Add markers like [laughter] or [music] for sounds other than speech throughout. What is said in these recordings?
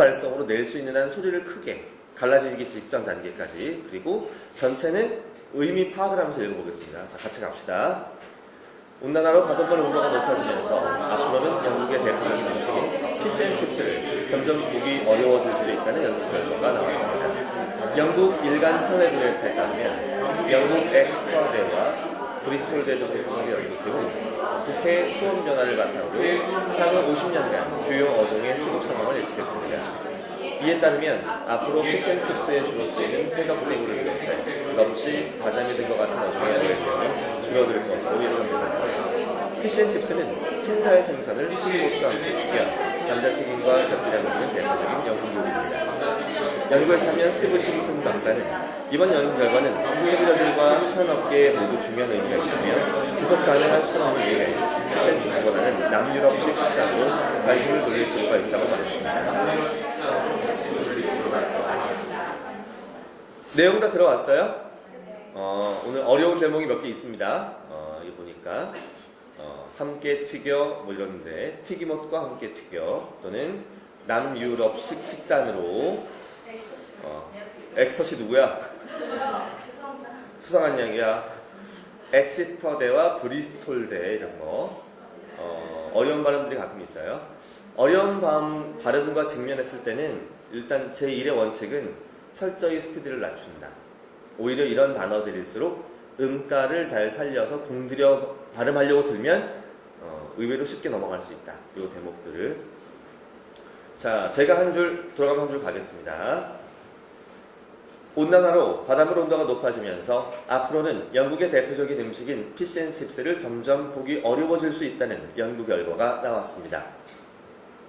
발성으로 낼 수 있는 한 소리를 크게 갈라지기 직전 단계까지 그리고 전체는 의미 파악을 하면서 읽어보겠습니다. 자, 같이 갑시다. 온난화로 가동권 온도가 높아지면서 앞으로는 영국의 대표적인 음식인 피스앤칩스를 점점 보기 어려워질 수도 있다는 연구 결과가 나왔습니다. 영국 일간 텔레그래프에 따르면 영국 엑스퍼대와 브리스톨 대도 공동의 연구팀은 국회 소음 변화를 바탕으로 향후 50년간 주요 어종의 예측했습니다. 이에 따르면 앞으로 피센칩스에 주로 쓰이는 회덕대구를 비롯해 넙치, 가자미 등과 같은 어종의 어획량이 줄어들 것으로 예상됩니다. 피센칩스는 생선을 튀김옷과 함께 튀겨 감자튀김과 곁들여 먹는 대표적인 영국 요리입니다. 연구에 참여한 스티브 심슨 박사는 이번 연구 결과는 후예들과 수산업계에 모두 중요한 의미가 있다며 지속 가능한 수산업을 위해 피센칩스보다는 남유럽식 식단으로 관심을 돌릴 필요가 있다고 말했습니다. 내용 다 들어왔어요? 어, 오늘 어려운 대목이 몇 개 있습니다. 어, 이 보니까 어, 함께 튀겨 뭐 이런데 튀김옷과 함께 튀겨 또는 남유럽식 식단으로 어, 엑스터시 누구야? 수상한 양이야. 엑시터대와 브리스톨대 이런 거 어, 어려운 발음들이 가끔 있어요. 어려운 발- 발음과 직면했을 때는 일단 제1의 원칙은 철저히 스피드를 낮춘다. 오히려 이런 단어들일수록 음가를 잘 살려서 공들여 발음하려고 들면 어, 의외로 쉽게 넘어갈 수 있다. 이 대목들을 자 제가 한 줄 돌아가면 한 줄 가겠습니다. 온난화로 바닷물 온도가 높아지면서 앞으로는 영국의 대표적인 음식인 피시앤칩스를 점점 보기 어려워질 수 있다는 연구 결과가 나왔습니다.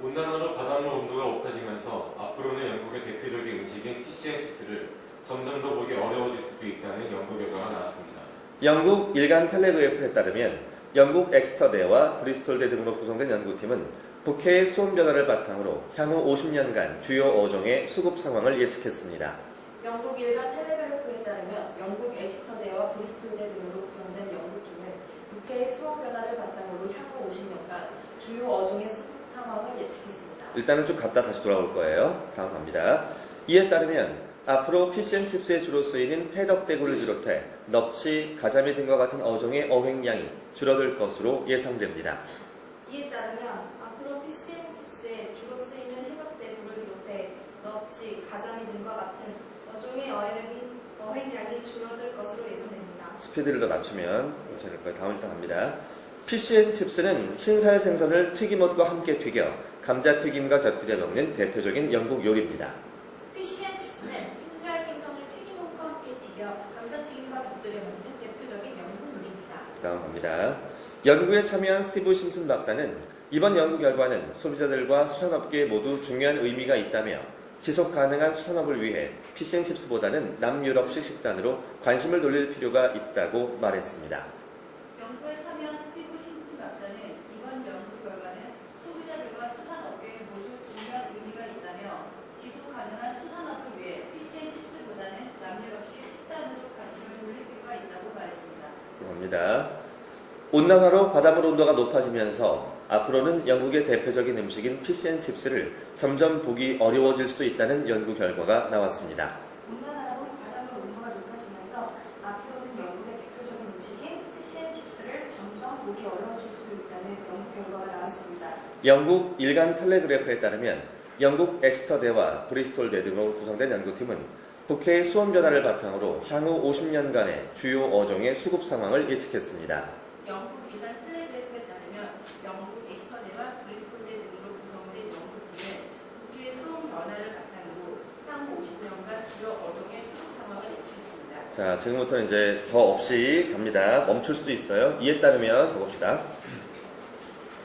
온난화로 바닷물 온도가 높아지면서 앞으로는 영국의 대표적인 음식인 피시앤칩스를 점점 더 보기 어려워질 수도 있다는 연구 결과가 나왔습니다. 영국 일간 텔레그래프에 따르면 영국 엑스터대와 브리스톨대 등으로 구성된 연구팀은 북해의 수온 변화를 바탕으로 향후 50년간 주요 어종의 수급 상황을 예측했습니다. 영국 일간 텔레그래프에 따르면 영국 엑스터대와 브리스톨대 등으로 구성된 연구팀은 국회의 수온 변화를 바탕으로 향후 50년간 주요 어종의 수급 상황을 예측했습니다. 일단은 쭉 갔다 다시 돌아올 거예요. 다음 갑니다. 이에 따르면 앞으로 피시앤칩스에 주로 쓰이는 회덕대구를 비롯해 넙치, 가자미 등과 같은 어종의 어획량이 줄어들 것으로 예상됩니다. 이에 따르면 앞으로 피시앤칩스에 주로 쓰이는 해적대구를 비롯해 넙치, 가자미 등과 같은 어종의 어획량이, 어획량이 줄어들 것으로 예상됩니다. 스피드를 더 낮추면 괜찮을 거예요. 다음 일단 갑니다. 피시앤 칩스는 흰살 생선을 튀김옷과 함께 튀겨 감자튀김과 곁들여 먹는 대표적인 영국 요리입니다. 피시앤 칩스는 흰살 생선을 튀김옷과 함께 튀겨 감자튀김과 곁들여 먹는 대표적인 영국 요리입니다. 다음 갑니다. 연구에 참여한 스티브 심슨 박사는 이번 연구 결과는 소비자들과 수산업계에 모두 중요한 의미가 있다며 지속 가능한 수산업을 위해 피시앤칩스보다는 남유럽식 식단으로 관심을 돌릴 필요가 있다고 말했습니다. 연구에 참여한 스티브 심슨 박사는 이번 연구 결과는 소비자들과 수산업계에 모두 중요한 의미가 있다며 지속 가능한 수산업을 위해 피시앤칩스보다는 남유럽식 식단으로 관심을 돌릴 필요가 있다고 말했습니다. 갑니다. 온난화로 바닷물 온도가 높아지면서 앞으로는 영국의 대표적인 음식인 피시앤칩스를 점점 보기 어려워질 수도 있다는 연구 결과가 나왔습니다. 온난화로 바닷물 온도가 높아지면서 앞으로는 영국의 대표적인 음식인 피시앤칩스를 점점 보기 어려워질 수도 있다는 연구 결과가 나왔습니다. 영국 일간 텔레그래프에 따르면 영국 엑스터대와 브리스톨대 등으로 구성된 연구팀은 북해의 수온 변화를 바탕으로 향후 50년간의 주요 어종의 수급 상황을 예측했습니다. 영국 일간 텔레그래프에 따르면 영국 엑스터대와 브리스톨대 등으로 구성된 연구팀은 국회의 수온 변화를 바탕으로 향후 50년간 주요 어종의 수급 상황을 예측했습니다. 자, 지금부터 이제 저 없이 갑니다. 멈출 수도 있어요. 이에 따르면 가봅시다.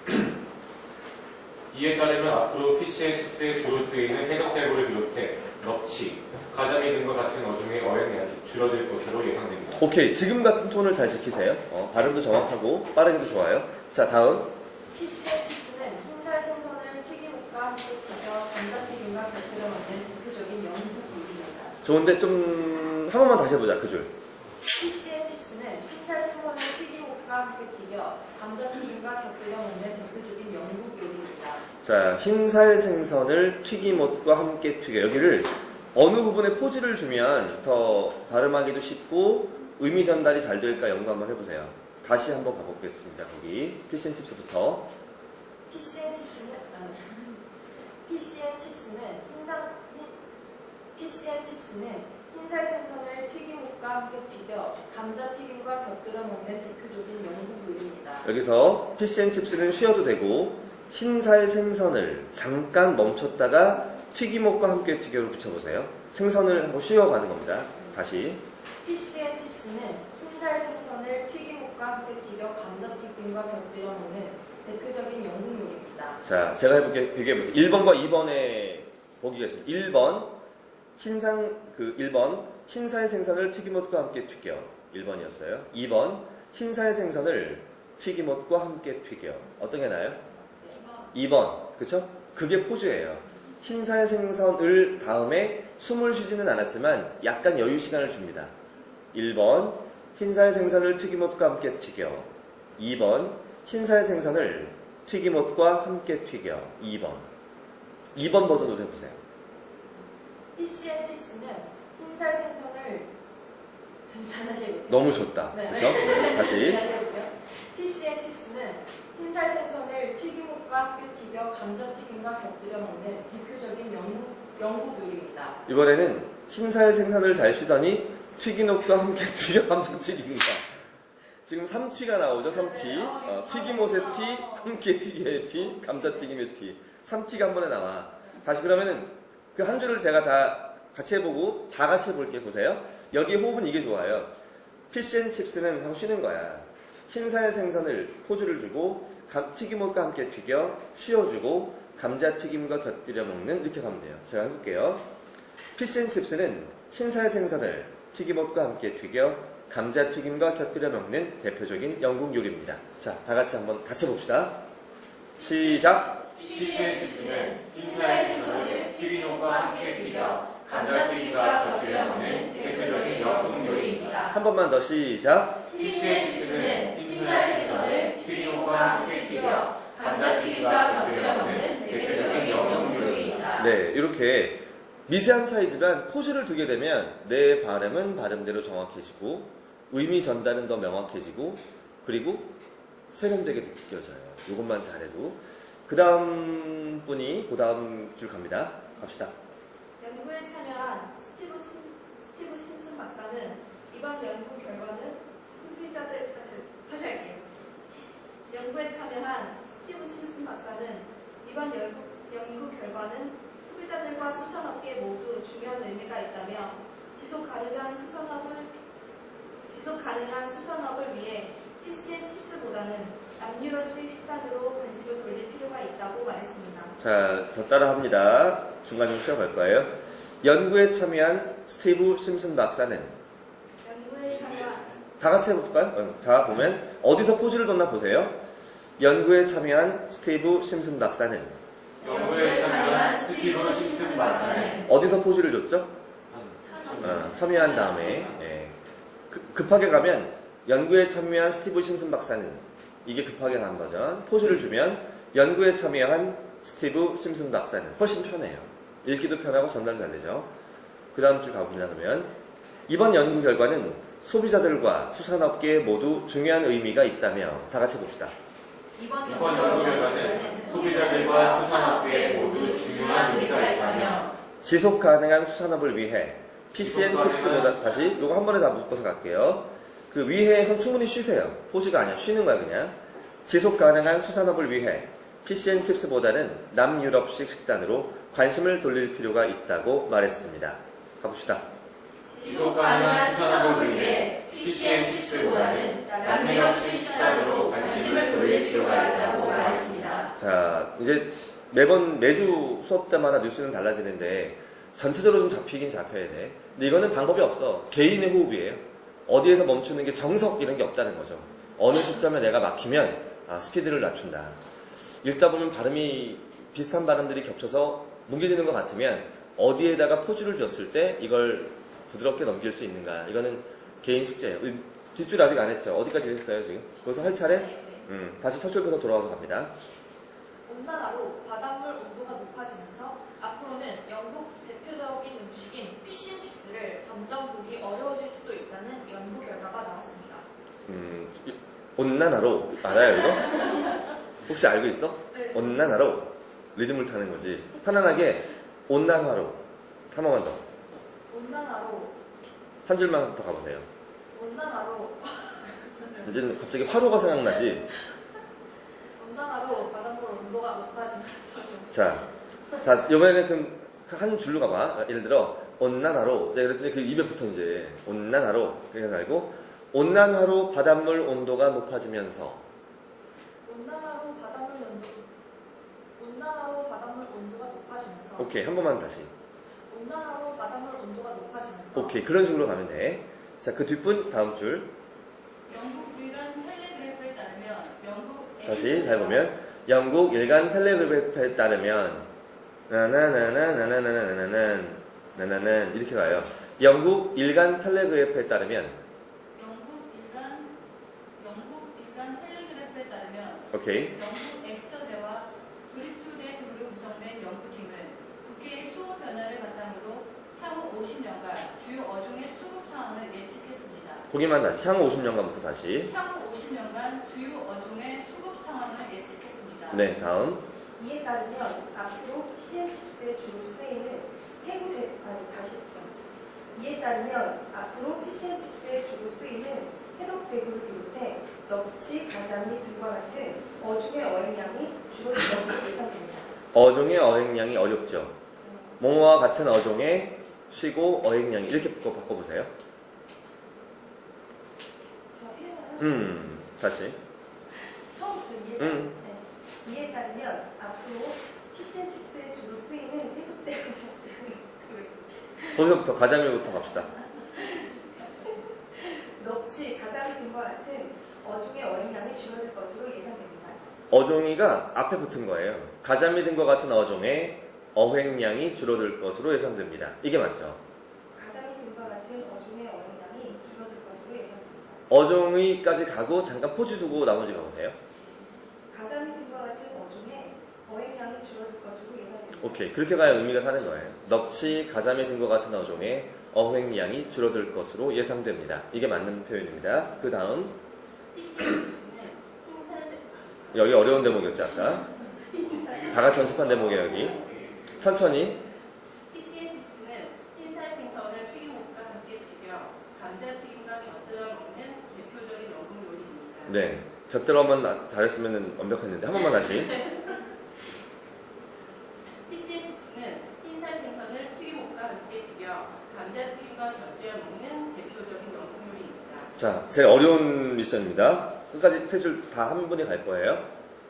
[clears throat] 이에 따르면 앞으로 피시앤칩스에 주로 쓰이는 해적대구를 비롯해 넙치, 가자미 등과 같은 어종의 어획량이 줄어들 것으로 예상됩니다. 오케이. 지금 같은 톤을 잘 지키세요. 어, 발음도 정확하고 빠르게도 좋아요. 자, 다음. 피시앤칩스는 흰살 생선을 튀김옷과 함께 튀겨 감자튀김과 곁들여 먹는 대표적인 영국 요리입니다. 좋은데 좀, 한 번만 다시 해보자. 그 줄. 피시앤칩스는 흰살 생선을 튀김옷과 함께 튀겨 감자 튀김과 곁들여 먹는 대표적인 영국 요리입니다. 자, 흰살 생선을 튀김옷과 함께 튀겨. 여기를 어느 부분에 포즈를 주면 더 발음하기도 쉽고 의미 전달이 잘 될까 연구 한번 해보세요. 다시 한번 가보겠습니다. 거기 피쉬앤칩스부터. PCN칩스는 아, [laughs] PCN칩스는 흰상 흰, PCN칩스는 흰살 생선을 튀김옷과 함께 튀겨 감자튀김과 곁들여 먹는 대표적인 영국 요리입니다. 여기서 피쉬앤칩스는 쉬어도 되고 흰살 생선을 잠깐 멈췄다가 튀김옷과 함께 튀겨를 붙여보세요. 생선을 하고 쉬어가는 겁니다. 다시. PCN칩스는 흰살 생선을 튀김옷과 함께 튀겨 감자튀김과 곁들여 먹는 대표적인 영국 요리입니다. 자, 제가 해볼게, 비교해보세요. 1번과 2번의 보기가 있습니다. 1번, 흰상, 그 1번, 흰살 생선을 튀김옷과 함께 튀겨. 1번이었어요. 2번, 흰살 생선을 튀김옷과 함께 튀겨. 어떤 게 나아요? 2번. 그쵸? 그게 포즈예요. 흰살 생선을 다음에 숨을 쉬지는 않았지만 약간 여유 시간을 줍니다. 1번, 흰살 생선을 튀김옷과 함께 튀겨. 2번, 흰살 생선을 튀김옷과 함께 튀겨. 2번. 2번 버전으로 해보세요. PCN칩스는 흰살 생선을 잠시만하시고 너무 좋다. 네. 그쵸? 다시. PCN칩스는 흰살 생선을 튀김옷과 함께 튀겨 감자 튀김과 곁들여 먹는 대표적인 영국, 영국 요리입니다. 이번에는 흰살 생선을 잘 쉬더니 튀김옷과 함께 튀겨 감자 튀김과. 지금 3T가 나오죠, 3T. 어, 튀김옷의 T, 함께 튀겨의 T, 감자튀김의 T. 3T가 한 번에 나와. 다시 그러면은 그 한 줄을 제가 다 같이 해보고 다 같이 해볼게요. 보세요. 여기 호흡은 이게 좋아요. 피쉬앤칩스는 하고 쉬는 거야. 흰살 생선을 포즈를 주고 감- 튀김옷과 함께 튀겨 쉬어주고 감자튀김과 곁들여 먹는 이렇게 가면 돼요. 제가 해볼게요. 피쉬앤칩스는 흰살 생선을 튀김옷과 함께 튀겨 감자튀김과 곁들여 먹는 대표적인 영국 요리입니다. 자, 다 같이 한번 같이 해봅시다. 시작! 피쉬앤칩스는 흰살 생선 을 튀김옷과 함께 튀겨 감자튀김과 곁들여 먹는 대표적인 영국 요리입니다. 한 번만 더 시작! 흰살 생선을 튀김옷과 함께 튀겨 감자튀김과 곁들여 먹는 대표적인 영국 요리입니다. 네, 이렇게 미세한 차이지만 포즈를 두게 되면 내 발음은 발음대로 정확해지고 의미 전달은 더 명확해지고 그리고 세련되게 느껴져요. 이것만 잘해도 그 다음 분이 그 다음 줄 갑니다. 갑시다. 연구에 참여한 스티브, 친, 스티브 심슨 박사는 이번 연구 결과는 소비자들 아, 자, 다시 할게요. 연구에 참여한 스티브 심슨 박사는 이번 연구, 연구 결과는 소비자들과 수산업계 모두 중요한 의미가 있다며 지속 가능한 수산업을 지속 가능한 수산업을 위해 PCN 칩스보다는 남유럽식 식단으로 관심을 돌릴 필요가 있다고 말했습니다. 자, 더 따라 합니다. 중간 좀 쉬어갈 거예요. 연구에 참여한 스티브 심슨 박사는 연구에 참여한 다 같이 해볼까요? 어, 자, 보면 어디서 포즈를 뒀나 보세요. 연구에 참여한 스티브 심슨 박사는 연구에 참여한 스티브 심슨 박사는 어디서 포즈를 줬죠? 어, 참여한 다음에 예. 그- 급하게 가면 연구에 참여한 스티브 심슨 박사는 이게 급하게 간 버전 포즈를 주면 연구에 참여한 스티브 심슨 박사는 훨씬 편해요. 읽기도 편하고 전달 잘 되죠. 그 다음 줄 가보자 그러면 이번 연구 결과는 소비자들과 수산업계에 모두 중요한 의미가 있다며 다 같이 해봅시다. 이번 이번 연구 결과는 소비자들과 수산업계에 모두 중요한 의미가 있다며 지속 가능한 수산업을 위해 PCN 칩스보다 다시 이거 한 번에 다 묶어서 갈게요. 그 위해에선 충분히 쉬세요. 포즈가 아니야. 쉬는 거야 그냥. 지속 가능한 수산업을 위해 PCN 칩스보다는 남유럽식 식단으로 관심을 돌릴 필요가 있다고 말했습니다. 가봅시다. 지속 가능한 수산업을 위해 PCN칩스보다는 남미럽식 식단으로 관심을 돌릴 필요가 있다고 말했습니다. 자, 이제 매번 매주 수업 때마다 뉴스는 달라지는데 전체적으로 좀 잡히긴 잡혀야 돼. 근데 이거는 방법이 없어. 개인의 호흡이에요. 어디에서 멈추는 게 정석 이런 게 없다는 거죠. 어느 시점에 내가 막히면 아, 스피드를 낮춘다. 읽다 보면 발음이 비슷한 발음들이 겹쳐서 뭉개지는 것 같으면 어디에다가 포즈를 줬을 때 이걸 부드럽게 넘길 수 있는가. 이거는 개인 숙제예요. 뒷줄 아직 안 했죠. 어디까지 했어요 지금? 거기서 할 차례? 음, 다시 첫 줄부터 돌아와서 갑니다. 온난화로 바닷물 온도가 높아지면서 앞으로는 영국 대표적인 음식인 피쉬앤칩스를 점점 보기 어려워질 수도 있다는 연구 결과가 나왔습니다. 음, 이- 온난화로 알아요 이거? 혹시 알고 있어? 네. 온난화로 리듬을 타는 거지. 편안하게 온난화로 한 번만 더. 온난화로 한 줄만 더 가보세요. 온난화로 이제는 갑자기 화로가 생각나지. 온난화로 온도가 높아지면서 자, 자 이번에는 그럼 한 줄로 가봐. 예를 들어 온난화로. 내가 그랬더니 그 입에 붙어 이제 온난화로 그냥 알고 온난화로 바닷물 온도가 높아지면서 온난화로 바닷물 온도 온난화로 바닷물 온도가 높아지면서 오케이 한 번만 다시. 온난화로 바닷물 온도가 높아지면서 오케이 그런 식으로 가면 돼. 자 그 뒷분 다음 줄 영국 일간 텔레그래프에 따르면 영국 다시 잘 보면 영국 일간 텔레그래프에 따르면 나나나나나나나나나나는 나나는 이렇게 가요. 영국 일간 텔레그래프에 따르면 영국 일간 영국 일간 텔레그래프에 따르면 오케이 영국 엑스터대와 브리스톨 대 등으로 구성된 연구팀은 국계의 수온 변화를 바탕으로 향후 50년간 주요 어종의 수급 상황을 예측했습니다. 보기만 다시 향후 50년간부터 다시 향후 50년간 주요 어종의 수급 상황을 예측했습니다. 네 다음 이에 따르면 앞으로 PCM6에 주로 쓰이는 해구 대 아니 다시 이에 따르면 앞으로 PCM6에 주로 쓰이는 해독 대구를 비롯해 넙치, 가자미 등과 같은 어종의 어획량이 줄어들 것으로 예상됩니다. 어종의 어획량이 어렵죠. 뭐뭐와 같은 어종의 쉬고 어획량이 이렇게 바꿔, 바꿔보세요. 음 다시 처음부터 이해 음. 네. 이에 따르면 앞으로 PCM6에 주로 쓰이는 해독 대구 거기서부터 가자미부터 갑시다. [laughs] 넙치, 가자미 등과 같은 어종의 어획량이 줄어들 것으로 예상됩니다. 어종이가 앞에 붙은 거예요. 가자미 등과 같은 어종의 어획량이 줄어들 것으로 예상됩니다. 이게 맞죠? 가자미 등과 같은 어종의 어획량이 줄어들 것으로 예상됩니다. 어종이까지 가고 잠깐 포즈 두고 나머지 가보세요. 가자미 등과 같은 어종의 어획량이 오케이. 그렇게 가야 의미가 사는 거예요. 넙치, 가자미 등과 같은 어종의 어획량이 줄어들 것으로 예상됩니다. 이게 맞는 표현입니다. 그 다음, PCM6는 흰살색 여기 어려운 대목이었지, 아까. 다 같이 연습한 대목이에요, 여기. 천천히. PCM6는 흰살 생선을 튀김옷과 함께 튀겨 감자 튀김과 곁들여 먹는 대표적인 영국 요리입니다. 네. 곁들어만 나- 잘했으면 완벽했는데. 한 번만 다시. PCM6는 흰살 생선을 튀김옷과 함께 튀겨 감자 튀김과 곁들여 먹는 대표적인 영국 요리입니다. 자, 제일 어려운 미션입니다. 끝까지 세 줄 다 한 분이 갈 거예요.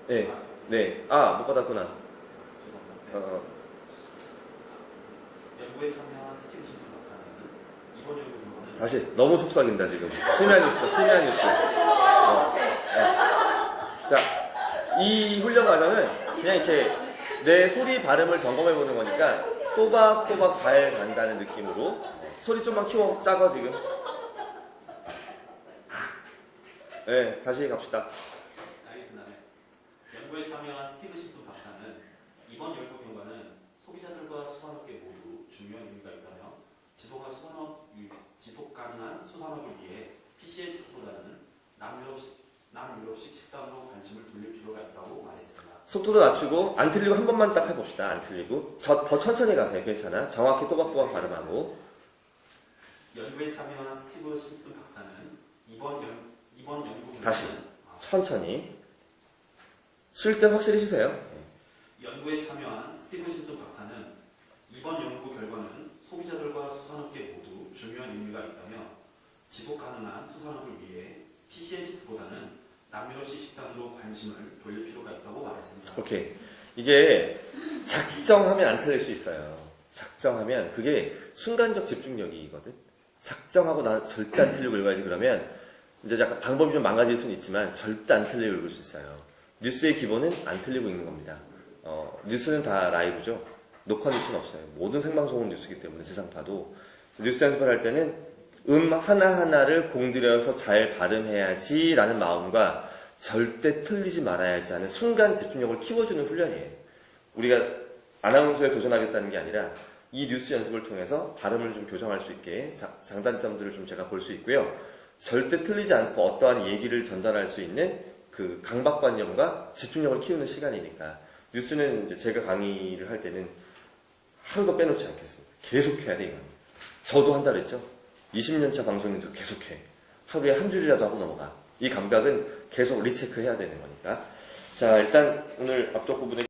네. 네. 아, 못 받았구나. 어, 연구에 참여한 스티브 심슨 박사는 이번 연구 결과는 다시. 너무 속삭인다, 지금. 심야 뉴스다, 심야 뉴스. 어, 네. 자, 이 훈련 과정은 그냥 이렇게 내 소리 발음을 점검해 보는 거니까 또박또박 잘 간다는 느낌으로 소리 좀만 키워 작아 지금 네 다시 갑시다. 네. 연구에 참여한 스티브 심슨 박사는 이번 연구 결과는 소비자들과 수산업계 모두 중요한 의미가 있다며 지속한 수산업 유- 지속 가능한 수산업을 위해 PCMC보다는 남유럽식 식단으로 관심을 돌릴 필요가 있다고 말했습니다. 속도도 낮추고 안 틀리고 한 번만 딱 해봅시다. 안 틀리고. 저, 더 천천히 가세요. 괜찮아. 정확히 또박또박 발음하고. 연구에 참여한 스티브 심슨 박사는 이번 연 이번 연구 다시. 아, 천천히. 쉴 때 확실히 쉬세요. 연구에 참여한 스티브 심슨 박사는 이번 연구 결과는 소비자들과 수산업계 모두 중요한 의미가 있다며 지속 가능한 수산업을 위해 PCNC보다는 남유럽식 식단으로 관심을 돌릴 필요가 있다고 말했습니다. 오케이. 이게 작정하면 안 틀릴 수 있어요. 작정하면 그게 순간적 집중력이거든. 작정하고 나 절대 안 틀리고 읽어야지 그러면 이제 약간 방법이 좀 망가질 수는 있지만 절대 안 틀리고 읽을 수 있어요. 뉴스의 기본은 안 틀리고 읽는 겁니다. 어, 뉴스는 다 라이브죠. 녹화 뉴스는 없어요. 모든 생방송은 뉴스이기 때문에 지상파도 뉴스 연습을 할 때는 음 하나하나를 공들여서 잘 발음해야지 라는 마음과 절대 틀리지 말아야지 하는 순간 집중력을 키워주는 훈련이에요. 우리가 아나운서에 도전하겠다는 게 아니라 이 뉴스 연습을 통해서 발음을 좀 교정할 수 있게 자- 장단점들을 좀 제가 볼 수 있고요. 절대 틀리지 않고 어떠한 얘기를 전달할 수 있는 그 강박관념과 집중력을 키우는 시간이니까 뉴스는 이제 제가 강의를 할 때는 하루도 빼놓지 않겠습니다. 계속 해야 돼, 이건. 저도 한다 그랬죠? 20년차 방송인도 계속해. 하루에 한 줄이라도 하고 넘어가. 이 감각은 계속 리체크 해야 되는 거니까. 자, 일단 오늘 앞쪽 부분에